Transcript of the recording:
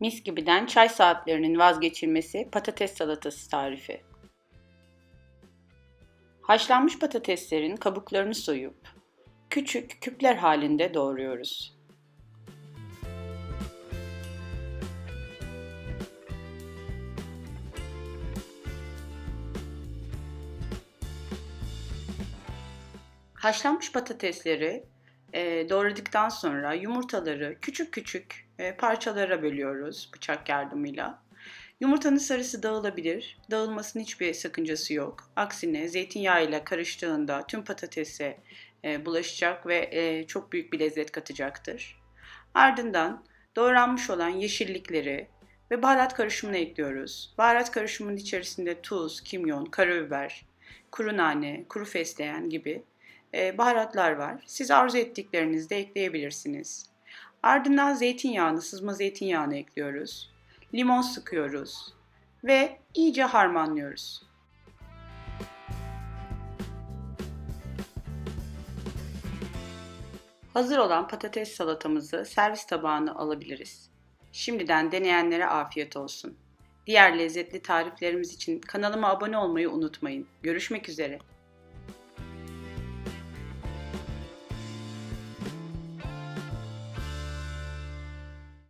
Mis gibiden çay saatlerinin vazgeçilmesi patates salatası tarifi. Haşlanmış patateslerin kabuklarını soyup küçük küpler halinde doğruyoruz. Haşlanmış patatesleri e, doğradıktan sonra yumurtaları küçük küçük e, parçalara bölüyoruz bıçak yardımıyla. Yumurtanın sarısı dağılabilir. Dağılmasının hiçbir sakıncası yok. Aksine zeytinyağı ile karıştığında tüm patatese e, bulaşacak ve e, çok büyük bir lezzet katacaktır. Ardından doğranmış olan yeşillikleri ve baharat karışımını ekliyoruz. Baharat karışımının içerisinde tuz, kimyon, karabiber, kuru nane, kuru fesleğen gibi baharatlar var. Siz arzu ettiklerinizi de ekleyebilirsiniz. Ardından zeytinyağını, sızma zeytinyağını ekliyoruz. Limon sıkıyoruz ve iyice harmanlıyoruz. Hazır olan patates salatamızı servis tabağına alabiliriz. Şimdiden deneyenlere afiyet olsun. Diğer lezzetli tariflerimiz için kanalıma abone olmayı unutmayın. Görüşmek üzere.